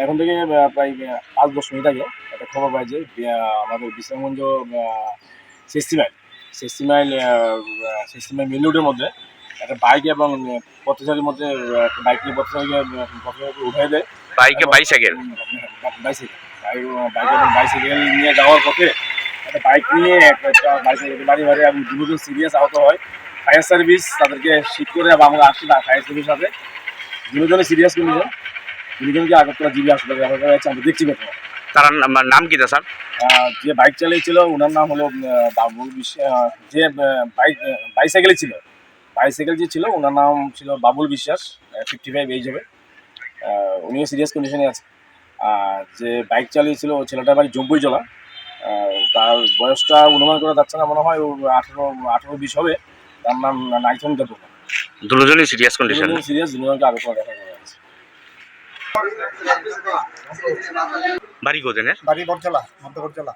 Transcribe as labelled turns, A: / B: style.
A: এখন থেকে প্রায় পাঁচ দশ মিনিট আগে একটা খবর পাই যে আমাদের Bishramganj sixty mile sixty mile sixty mile main রোডের মধ্যে একটা বাইক এবং পথচারীর মধ্যে একটা বাইক নিয়ে পথচারীকে পথচারীকে উঠাই দেয়
B: বাইকে বাইসাইকেল
A: বাইসাইকেল বাইক এবং বাইসাইকেল নিয়ে যাওয়ার পথে একটা বাইক নিয়ে একটা বাইসাইকেল বাড়ি বাড়ি এবং দুজন সিরিয়াস আহত হয় ফায়ার সার্ভিস তাদেরকে শিট করে এবং আমরা আসি না ফায়ার সার্ভিস সাথে। দুজনে সিরিয়াস কন্ডিশন দুজনকে আগরতলা জিবি হাসপাতালে রাখা হয়েছে আমরা দেখছি বর্তমানে
B: তার নাম- কি স্যার?
A: যে বাইক চালিয়েছিল ওনার নাম হলো বিশ্বাস যে বাইক বাইসাইকেলে ছিল। বাইসাইকেল যে ছিল ওনার নাম ছিল বাবুল বিশ্বাস ফিফটি ফাইভ এইজ হবে উনিও সিরিয়াস কন্ডিশনে আছে। আর যে বাইক চালিয়েছিল ও ছেলেটার বাড়ি জম্বুই জলা তার বয়সটা অনুমান করা যাচ্ছে না মনে হয় ও আঠেরো আঠেরো বিশ হবে। তার নাম নাইথন কাপুর
B: দুজনই সিরিয়াস কন্ডিশন
A: সিরিয়াস দুজনকে আগে হয়েছে।
B: বাড়ি কোথায়
C: বাড়ি বরচলা মধ্য বরজলা